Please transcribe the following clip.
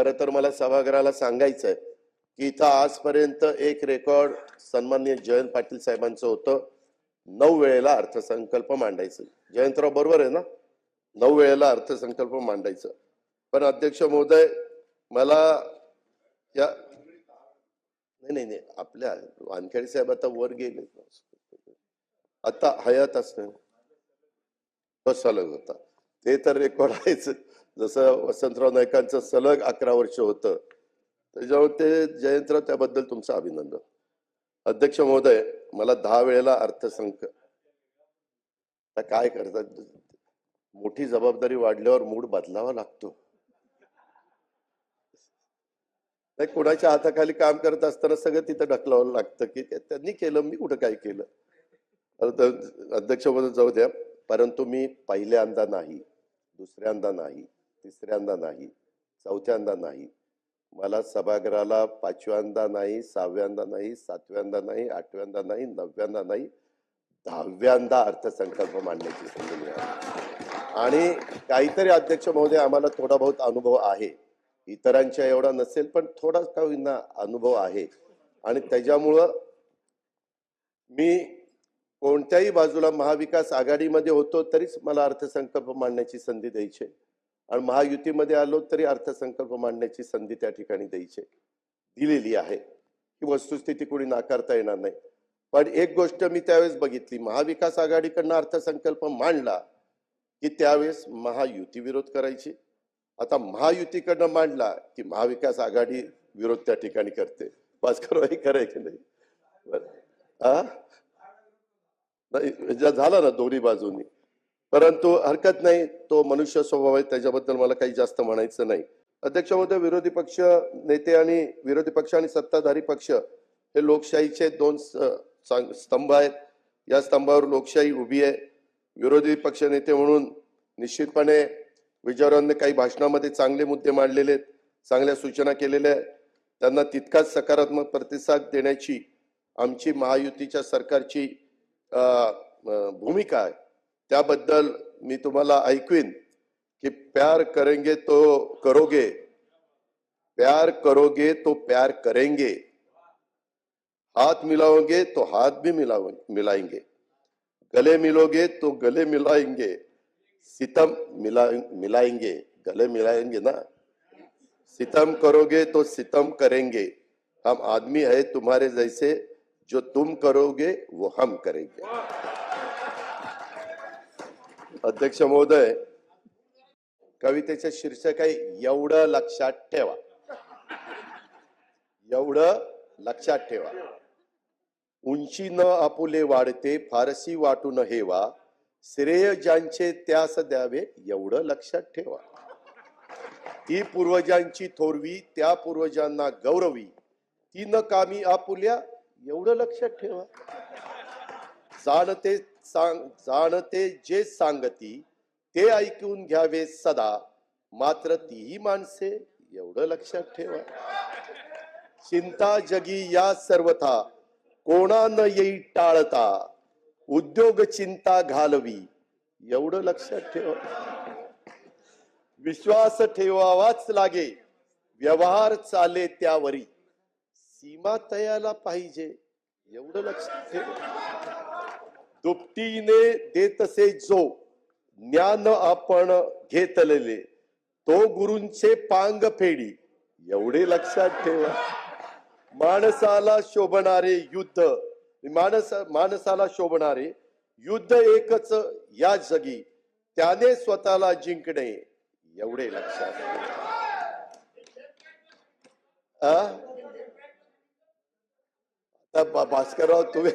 खरं तर मला सभागृहाला सांगायचं आहे की इथं आजपर्यंत एक रेकॉर्ड सन्माननीय जयंत पाटील साहेबांचं होतं. नऊ वेळेला अर्थसंकल्प मांडायचं. जयंतराव बरोबर आहे ना? नऊ वेळेला अर्थसंकल्प मांडायचं. पण अध्यक्ष महोदय मला या नाही नाही नाही. आपल्या वानखेडे साहेब आता वर गेले. आता हयात असणं तो होता? ते तर रेकॉर्ड आहेच. जसं वसंतराव नाईकांचं सलग अकरा वर्ष होतं त्याच्यामुळे ते जयंतराव त्याबद्दल तुमचं अभिनंदन. अध्यक्ष महोदय मला दहा वेळेला अर्थसंक काय करतात? मोठी जबाबदारी वाढल्यावर मूड बदलावा लागतो. नाही कोणाच्या हाताखाली काम करत असताना सगळं तिथं ढकलावं लागतं की त्यांनी केलं मी कुठं काय केलं? अध्यक्ष महोदय जाऊ द्या. परंतु मी पहिल्यांदा नाही दुसऱ्यांदा नाही. तिसऱ्यांदा नाही चौथ्यांदा नाही. मला सभागृहाला पाचव्यांदा नाही सहाव्यांदा नाही सातव्यांदा नाही आठव्यांदा नाही नवव्यांदा नाही दहाव्यांदा अर्थसंकल्प मांडण्याची संधी मिळाली. आणि काहीतरी अध्यक्ष महोदय आम्हाला थोडा बहुत अनुभव आहे. इतरांच्या एवढा नसेल पण थोडा का होईना अनुभव आहे. आणि त्याच्यामुळं मी कोणत्याही बाजूला महाविकास आघाडीमध्ये होतो तरीच मला अर्थसंकल्प मांडण्याची संधी द्यायची आणि महायुतीमध्ये आलो तरी अर्थसंकल्प मांडण्याची संधी त्या ठिकाणी द्यायची. दिलेली आहे. ही वस्तुस्थिती कोणी नाकारता येणार नाही. पण एक गोष्ट मी त्यावेळेस बघितली. महाविकास आघाडीकडनं अर्थसंकल्प मांडला की त्यावेळेस महायुती विरोध करायची. आता महायुतीकडनं मांडला की महाविकास आघाडी विरोध त्या ठिकाणी करते. भास्कर भाई की नाही? बरं. नाही म्हणजे झाला ना दोन्ही बाजूनी. परंतु हरकत नाही तो मनुष्य स्वभाव आहे त्याच्याबद्दल मला काही जास्त म्हणायचं नाही. अध्यक्ष महोदय विरोधी पक्ष नेते आणि विरोधी पक्ष आणि सत्ताधारी पक्ष हे लोकशाहीचे दोन स्तंभ आहेत. या स्तंभावर लोकशाही उभी आहे. विरोधी पक्ष नेते म्हणून निश्चितपणे विजयरावांनी काही भाषणामध्ये चांगले मुद्दे मांडलेले आहेत चांगल्या सूचना केलेल्या आहेत. त्यांना तितकाच सकारात्मक प्रतिसाद देण्याची आमची महायुतीच्या सरकारची भूमिका आहे. त्याबद्दल मी तुम्हाला ऐकवीन कि प्यार करेंगे तो करोगे. प्यार करोगे तो प्यार करेंगे. हाथ मिलाओगे तो हाथ भी मिलाओ, मिलाएँगे. गले मिलोगे तो गले मिलाएँगे. सितम मिला, मिलाएँगे. गले मिलाएँगे ना? सितम करोगे तो सितम करेंगे. हम आदमी है तुम्हारे जैसे. जो तुम करोगे वो हम करेंगे. अध्यक्ष महोदय कवितेचं शीर्षक आहे एवढं लक्षात ठेवा. एवढं लक्षात ठेवा. उंची न आपुले वाढते फारसी वाटून हेवा. श्रेय ज्यांचे त्यास द्यावे एवढं लक्षात ठेवा. ती पूर्वजांची थोरवी त्या पूर्वजांना गौरवी. ती न कामी आपुल्या एवढं लक्षात ठेवा. जाणते सांग जाणते जे सांगती ते ऐकून घ्यावे सदा. मात्र तीही माणसे एवढं लक्षात ठेवा. चिंता जगी या सर्वथा कोणा न येई टाळता? उद्योग चिंता घालवी एवढं लक्षात ठेवा. विश्वास ठेवावाच लागे व्यवहार चाले त्यावरी. सीमा तयाला पाहिजे एवढं लक्षात ठेवा. दुपटीने देतसे जो ज्ञान आपण घेतलेले तो गुरूंचे पांग फेडी. एवढे लक्षात ठेवा. माणसाला शोभणारे युद्ध माणस माणसाला शोभणारे युद्ध एकच या जगी. त्याने स्वतःला जिंकणे एवढे लक्षात ठेवा. आता भास्करराव तुम्ही